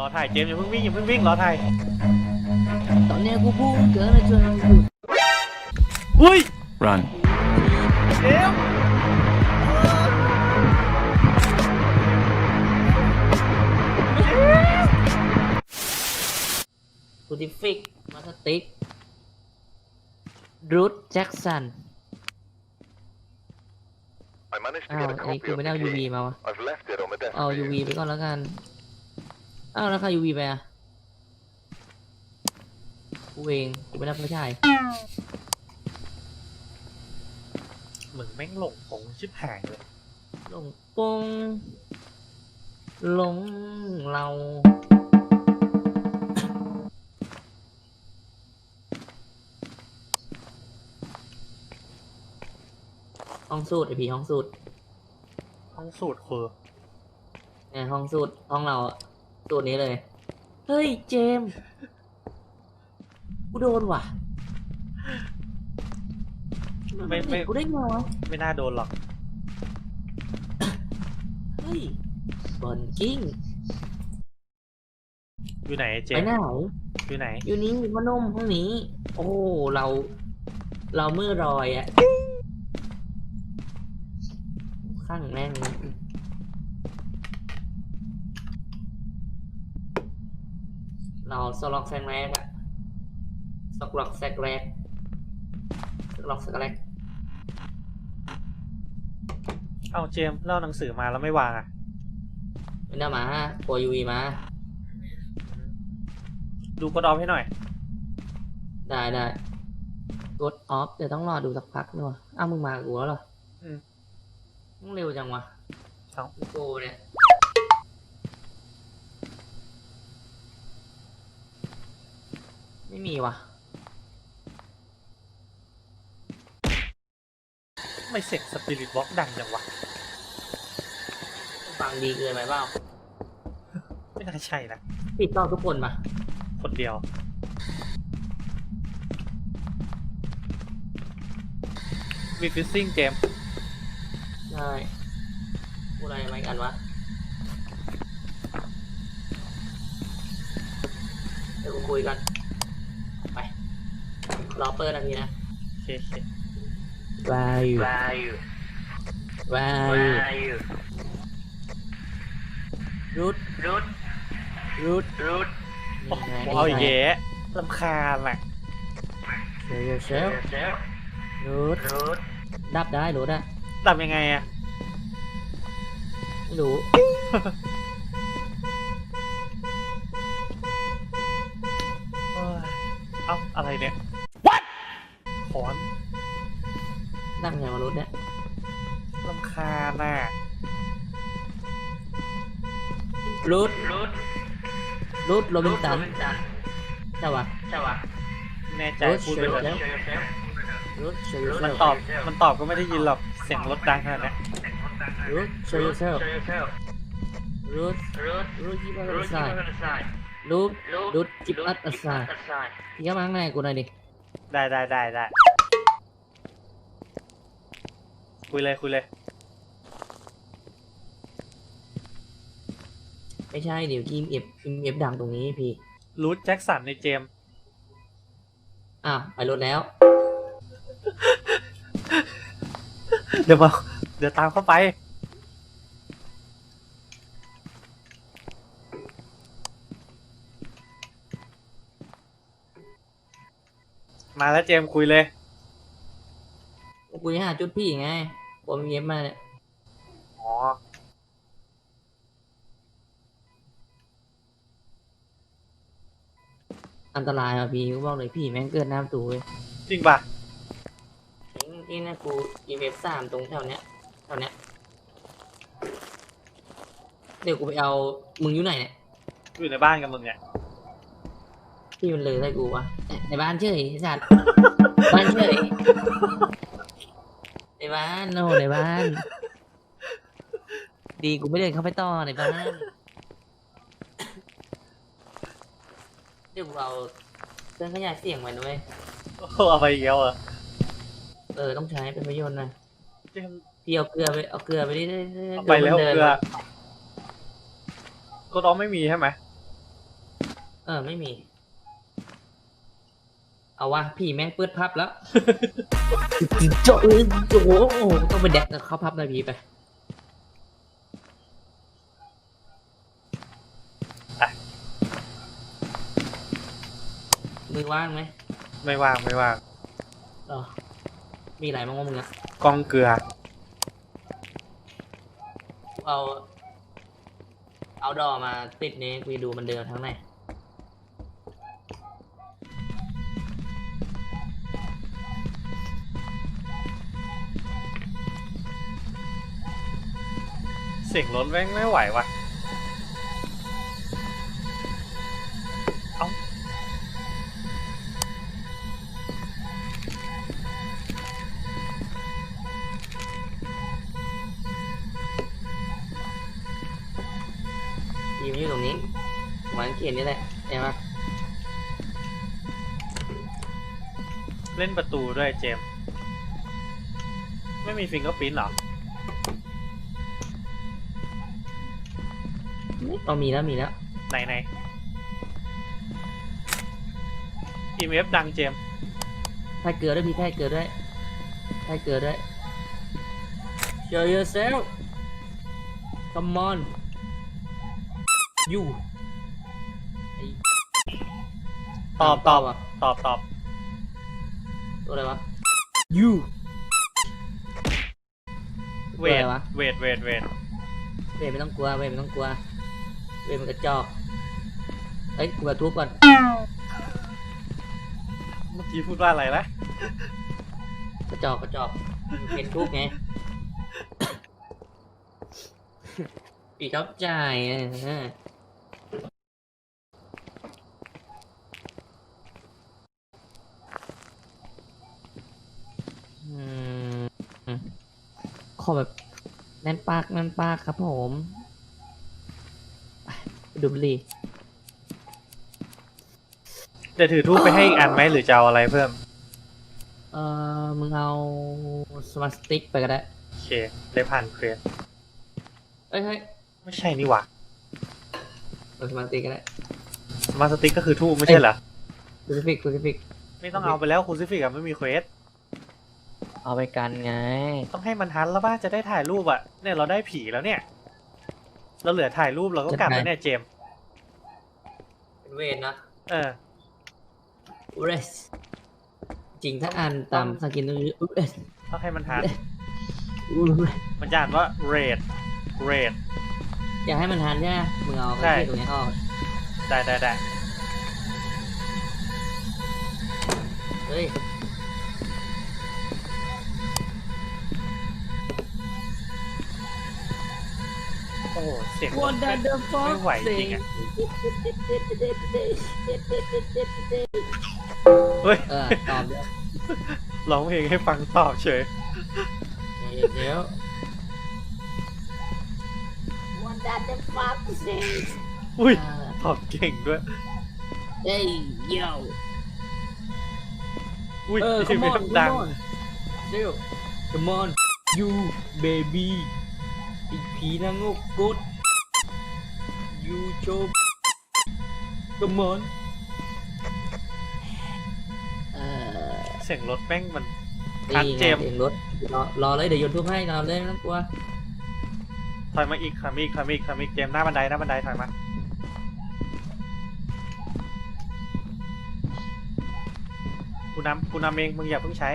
รอถ่ายเจมส์อย่าเพิ่งวิ่งอย่าเพิ่งวิ่งรอถ่ายตอนเนี้ยกูพูดเกินเลยจนหยุดอุ้ย Run. เจมส์กูติฟิก มาสติกรูทแจ็คสัน I managed to อ้าว get a อันนี้ copy กู of ไม่ the ได้เอา UV key. มาวะ I've left it on the desk. เอา for you. UV ไปก่อนแล้วกัน อ้าวแล้วใคร UV ไปอะกูเองกูไม่ได้ไม่ใช่มึงแม่งหลงผงชิบหายเลยลงปงลงเราห้องสูตรไอพี่ห้องสูตรห้องสูตรคือเนี่ยห้องสูตรห้องเราอะสู ตรนี้เลย เฮ้ยเจมส์กูโดนว่ะไม่ไม่เห็นกูได้ไงวะไม่น่าโดนหรอก เฮ้ยบอลกิ้งอยู่ไหนเจไปมส์ไหน อยู่ไหน อยู่นี่มานมห้องนี้ โอ้เรา เราเมื่อรอยอะข้างแม่งเราสล็อกแซงแรกอะสล็อกแซกแรกสล็อกแซกแรกเอ้าเจมส์เล่าหนังสือมาแล้วไม่วางอะเป็นดามาโปรยูวีมา ดูกดออฟให้หน่อย ได้ได้กดออฟเดี๋ยวต้องรอดูสักพักด้วยอ้าวมึงมากับกูแล้วเหรออืม มึงเร็วจังวะเอ้ากูเนี่ย ไม่มีวะไม่เสร็จสปิริตบล็อกดังจังวะ ฟังดีเกินไปเปล่าไม่น่าใช่นะ ปิดต่อทุกคนปะคนเดียว มีฟิซซิ่งเจมส์ใช่พูดอะไรไหมกันวะเดี๋ยวกูคุยกันไป รอเปิดนาทีนะโอเคโอเค Value Value Value Root Root Root Root โอ้โหเอาอีกแยะลำคาญอะ Show yourself Root Root ดับได้รู้ได้ดับยังไงอะไม่รู้เอ้ยเอ้า อะไรเนี่ย What ขอ นดับไงวะรุดเนี่ยลำคาญอะ Root Root Root โรบินสันใช่ปะใช่ปะแน่ใจ Root พูด show ไปเลย yourself Root show มัน yourself ตอบมันตอบก็ไม่ได้ยินหรอกเสียงรถดังขนาดเนี้ย Root show yourself Root Root Root give us a sign Root Root give us a sign พี่ก็มาข้างในกูหน่อยดิได้ได้ได้ได้ คุยเลยคุยเลย ไม่ใช่เดี๋ยวทีมเอฟทีมเอฟดังตรงนี้พี่ รูทแจ็คสันในเจมส์อะไปรถแล้ว เดี๋ยวมาเดี๋ยวตามเข้าไป มาแล้วเจมส์คุยเลย กูจะหาจุดพี่ไงผมเอฟมาเนี่ยอ๋ออันตรายอะพี่กูบอกเลยพี่แม่งเกิดน้ำตูเว้ยจริงป่ะจริงที่นะกูอีเอฟสามตรงแถวเนี้ยแถวเนี้ยเดี๋ยวกูไปเอามึงอยู่ไหนเนี่ยอยู่ในบ้านกับมึงเนี่ยพี่มันเลยใส่กูวะในบ้านเฉยไอ้สัตว์ บ้านเฉย ในบ้านโน่ในบ้าน ดีกูไม่เดินเข้าไปต่อในบ้าน เดี๋ยวกูเอาเครื่องขยายเสียงไว้ด้วยโอ้โหเอาไปอีกแล้วเหรอเออต้องใช้เป็นประโยชน์นะเจมส์พี่เอาเกลือไปเอาเกลือไปดิเอาไปแล้วดี๋ยเกลืมันอก็ต้องไม่มีใช่ไหม เออไม่มี เอาวะผีแม่งเปิดพับแล้วโจ้โอ้โหต้องไปแดกกับเขาพับเลยผีไปมือว่างไหมไม่ว่างไม่ว่างเออมีอะไรบ้างวะมึงอะกล้องเกลือ เอา เอาดอมาติดนี้กูดูมันเดินทั้งไหน สียงรถแม่งไม่ไหวว่ะ เอ้าทีมนอยู่ตรงนี้หวานเขียนนี่แหละเห็นปะเล่นประตูด้วยเจมส์ไม่มีฟิงเกอร์พิ้นหรอ เรามีแล้วมีแล้วไหนไหน EMF ดังเจมส์ใส่เกลือด้วยพี่ใส่เกลือด้วยใส่เกลือด้วย show yourself come on you ไอ้ตอบตอบอะตอบตอบตัวอะไรวะ you เวตัวทอะไรวะเวทเวทเวทเวทไม่ต้องกลัวเวทไม่ต้องกลัว เวทมันกระจอกเอ้ยกูกระทุบก่อนเมื่อกี้พูดว่าอะไรนะกระจอกกระจอกเป็นทุกข์ไงปีชอบจ่ายอะอืมขอแบบแน่นปากแน่นปากครับผม ไปดูบุหรีจะถือทูบไปให้อีกอันไหมหรือจะเอาอะไรเพิ่ม เออมึงเอาสมาร์ทสติ๊กไปก็ได้ โอเคเลพันเครสเอ้ยเฮ้ยไม่ใช่นี่หว่าเอาสมาร์ทสติ๊กก็ได้สมาร์ทสติ๊กก็คือทูบไม่ใช่เหรอ คูซิฟิกคูซิฟิก ไม่ต้องเอาไปแล้วคูซิฟิกอะไม่มีเควส เอาไปกันไง ต้องให้มันทันแล้วป่ะจะได้ถ่ายรูปอะเนี่ยเราได้ผีแล้วเนี่ย เราเหลือถ่ายรูปเราก็กลับแล้วเนี่ยเจมส์เป็นเวรนะ เออเรสจริงถ้าอ่านตามสกินต้องอุเรสต้องให้มันทันอุเรสมันจะอ่านว่า red red อยากให้มันทานใช่ไหมมึงเอาใช่ไอ้ที่ตรงนี้ออก ได้ได้ได้เฮ้ย โอ้โหเสียง What the the fuck ไม่ไหวจริงอะ เฮ้ยเออตอบด้วยร้องเพลงให้ฟังตอบเฉย เดี๋ยว What the fuck อุ้ยตอบเก่งด้วยเฮ้ย yo อุ้ยเออที่ come ไม่ on ต้องดัง come on still come on you baby อีกผีนางงกกด you show come on เอ่อเสียงรถแม่งมันนี่ทันไงเจมส์สียงรถรอรอเลยเดี๋ยวโยนทุบให้รอเลยไม่ต้องกลัวถอยมาอีกขามีอีกขามีอีกขามีอีกเจมส์หน้าบันไดหน้าบันไดถอยมากูนำกูนำเองมึงอย่าเพิ่งใช้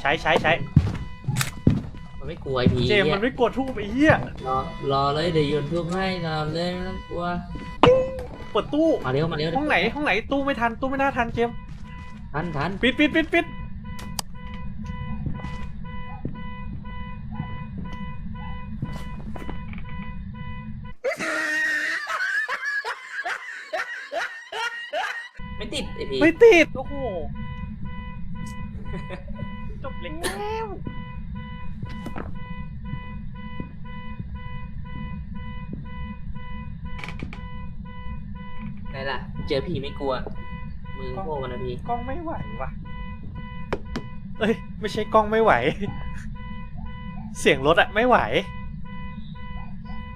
ใช้ใช้ใช้มันไม่กลัวไอ้ผีเจมส์มันไม่กลัวทูบไอ้เหี้ยรอรอเลยเดี๋ยวโยนทุบให้รอเลยไม่ต้องกลัวเปิดตู้มาเร็วมาเร็วห้องไหนห้องไหนตู้ไม่ทันตู้ไม่น่าทันเจมส์ทันทันปิดปิดปิดปิดไม่ติดไอ้ผีไม่ติดโอ้โห จบแล้วไงล่ะ เจอผีไม่กลัว มือโผล่กันนะพี่กล้องไม่ไหวว่ะเอ้ย ไม่ใช่กล้องไม่ไหว เสียงรถอะไม่ไหว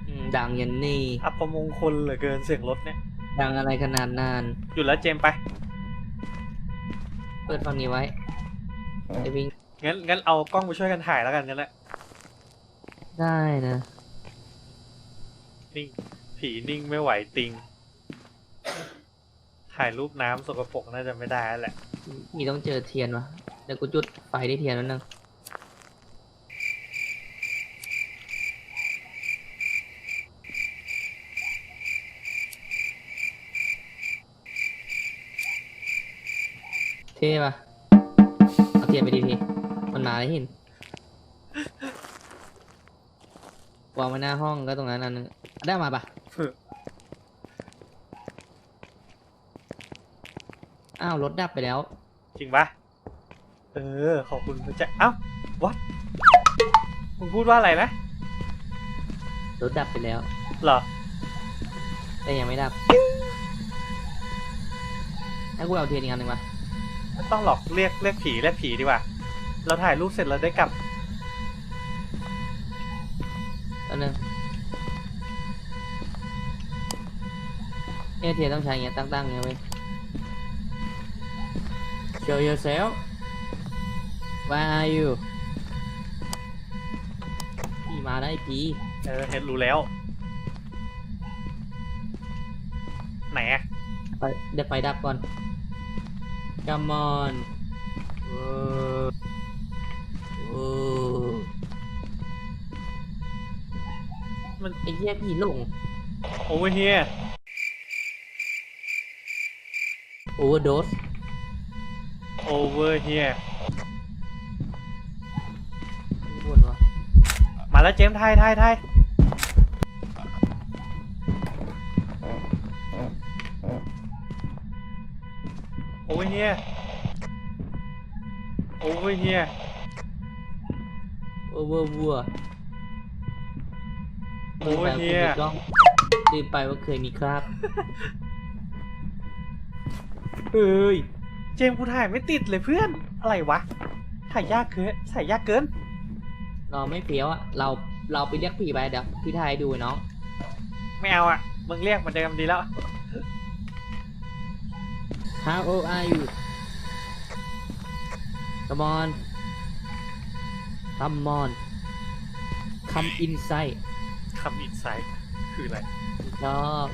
อืมดังยันนี่ อัปมงคลเหลือเกินเสียงรถเนี่ยดังอะไรขนาดนาน หยุดแล้วเจมส์ไป เปิดฝั่งนี้ไว้ไอวิ่ง งั้นงั้นเอากล้องไปช่วยกันถ่ายแล้วกันงั้นแหละได้นะนิ่งผีนิ่งไม่ไหวติง ถ่ายรูปน้ำสกปรกน่าจะไม่ได้แล้วแหละมีต้องเจอเทียนวะเดี๋ยวกูจุดไฟที่เทียนแล้วนึงเท่ปะเอาเทียนไปดีที มันมาแล้วเห็นวางไว้หน้าห้องก็ตรงนั้นอันนึงได้มาปะอ้าวรถดับไปแล้ว จริงปะเออ ขอบคุณพระเจ้าเอ้าวัดมึงพูดว่าอะไรนะรถดับไปแล้ว เหรอ แต่ยังไม่ดับให้กูเอาเทียนอีกอันหนึ่งมาไม่ต้องหรอกเรียกเรียกผีเรียกผีดีกว่า เราถ่ายรูปเสร็จเราได้กลับอันนึงเนี่ยเทียนต้องใช้อย่างเงี้ยตั้งๆอย่างเงี้ยเว้ย Show yourself Where are you พี่มาได้พีเออเห็นรู้แล้ว ไหนอะไปเดี๋ยวไฟดับก่อน Come on โอ้โอ้ มันไอ้เหี้ยผีหลงโอเวอร์เฮีย Overdose โอเวอร์เฮียข้างบนวะมาแล้วเจมส์ไทยไทยไทยโอเวอร์เฮียโอเวอร์เฮีย Over วัวโอเวอร์เฮีย ลืมไปว่ากูมีกล้องลืมไปว่าเคยมีครับเฮ้ย เจมส์กูถ่ายไม่ติดเลยเพื่อน อะไรวะ ถ่ายยากเกินถ่ายยากเกิน เราไม่เฟี้ยวอะเรา เราไปเรียกผีไปเดี๋ยวพี่ไทยดูไอ้น้อง ไม่เอาอะ มึงเรียกมันเดิมดีแล้ว How old are you Come on Come on Come inside คำอินไซด์คืออะไรชอบ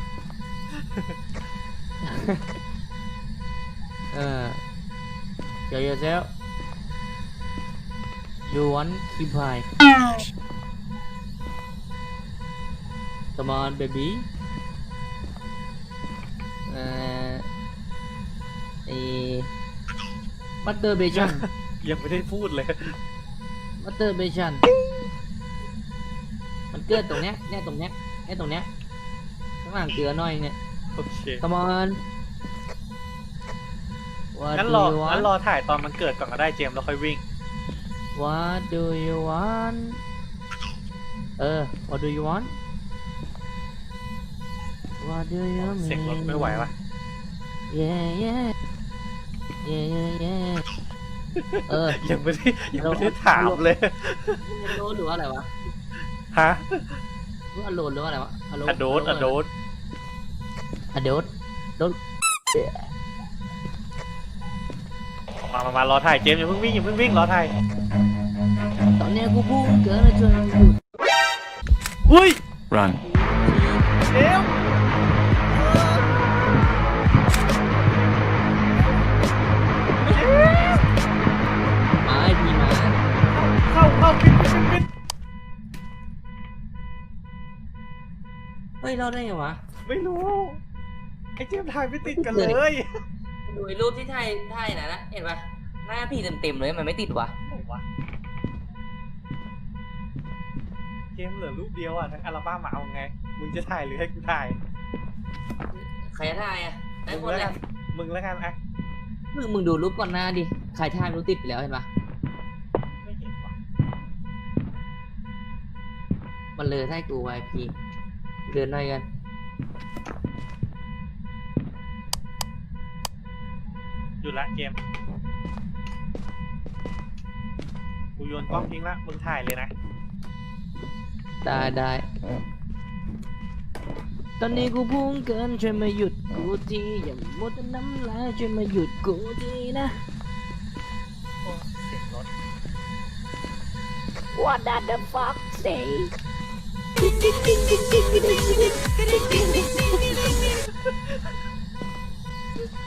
เออ Show yourself You want keep high Come on baby เอ่อไอ้ masturbation ยังไม่ได้พูดเลย masturbation มันเกิดตรงเนี้ยเนี่ยตรงเนี้ยเนี่ยตรงเนี้ยข้างหลังเกลือหน่อยเนี่ยโอเค Come on What งั้น do รอ you งั้น want รอถ่ายตอนมันเกิดก่อนก็ได้เจมส์แล้วค่อยวิ่ง What do you want เออ What do you want What do you mean เสียงรถไม่ไหววะ Yeah yeah Yeah yeah yeah เออ ยังไม่ได้ยังไม่ได้ถามเลยโดนหรือว่าอะไรวะฮะหรือว่าโลนหรือว่าอะไรวะอโดดอโดดอโดดโดดมามามารอถ่ายเจมส์อย่าเพิ่งวิ่งอย่าเพิ่งวิ่งรอถ่ายตอนเนี้ยกูพูดเกินแล้วจนหยุดอุ้ย Run. เจม ฮ้ยเราได้ไงวะไม่รู้ ไอ้เจมส์ถ่ายไม่ติดกันเลย ดูไอ้รูปที่ถ่ายถ่ายนะนะ เห็นปะหน้าพี่เต็มๆเลยมันไม่ติดวะไหนวะ เจมส์เหลือรูปเดียวอะทั้งอัลบั้มมาเอาไง มึงจะถ่ายหรือให้กูถ่าย ใครจะถ่ายอะได้มึคงนแล้วเลกัยนมึงแล้วกันอะมึงมึงดูรูปก่อนหน้าดิใครถ่ายไม่รู้ติดไปแล้วเห็นปะไม่เห็นวะมันเลยให้กูไว้พี่ เดินหน่อยกันหยุดละเกม กูโยนกล้องทิ้งละ มึงถ่ายเลยนะ ได้ได้ ตอนนี้กูพุ่งเกินช่วยมาหยุดกูทีอย่ามัวแต่น้ำลายช่วยมาหยุดกูทีนะโอ้เสียงรถ What did the fuck say?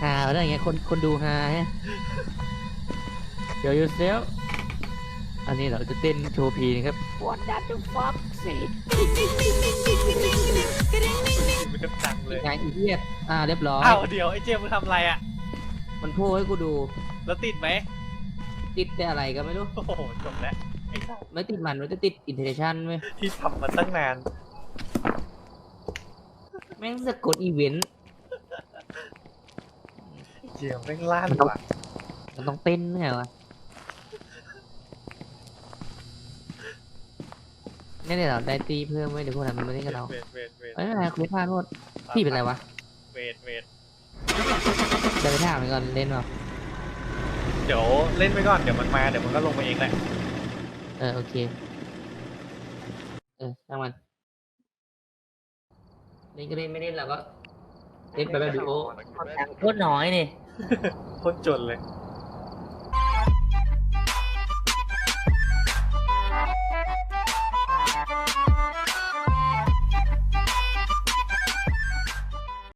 ฮาอะไรเงี้ยคนคนดูฮาฮะเดี๋ยวยูเซลอันนี้เราจะเต้นโชว์พีนะครับ What did the fuck say? มันดังเลยไงอีเทียดอ่าเรียบร้อยอ้าวเดี๋ยวไอ้เจมส์มึงทำอะไรอะ มันโพูให้กูดู แล้วติดไหมติดแต่อะไรก็ไม่รู้ โอ้โหจบแล้ว ไอ้สัสไม่ติดมันมันจะติดอินเทอร์ชันเว้ยที่ทำมาตั้งนาน แม่งสะกดอีเวนต์เจมส์แม่งลั่นว่ะมันต้องเต้นไงวะนี่เดี๋ยวเราได้ตีเพิ่มไว้เดี๋ยวพวกนั้นมันไม่เล่นกับเราเวทเวทเวทเอ้ยอะไรคุณพลาดโทษพี่เป็นไรวะเวทเวทเดินไปถามมันก่อนเล่นเปล่าเดี๋ยวเล่นไปก่อนเดี๋ยวมันมาเดี๋ยวมันก็ลงมาเองแหละ เออโอเค เออช่างมันเล่นก็เล่นไม่เล่นเราก็เล่นไปแบบดูโอโคตรน้อยนี่ โคตรจนเลย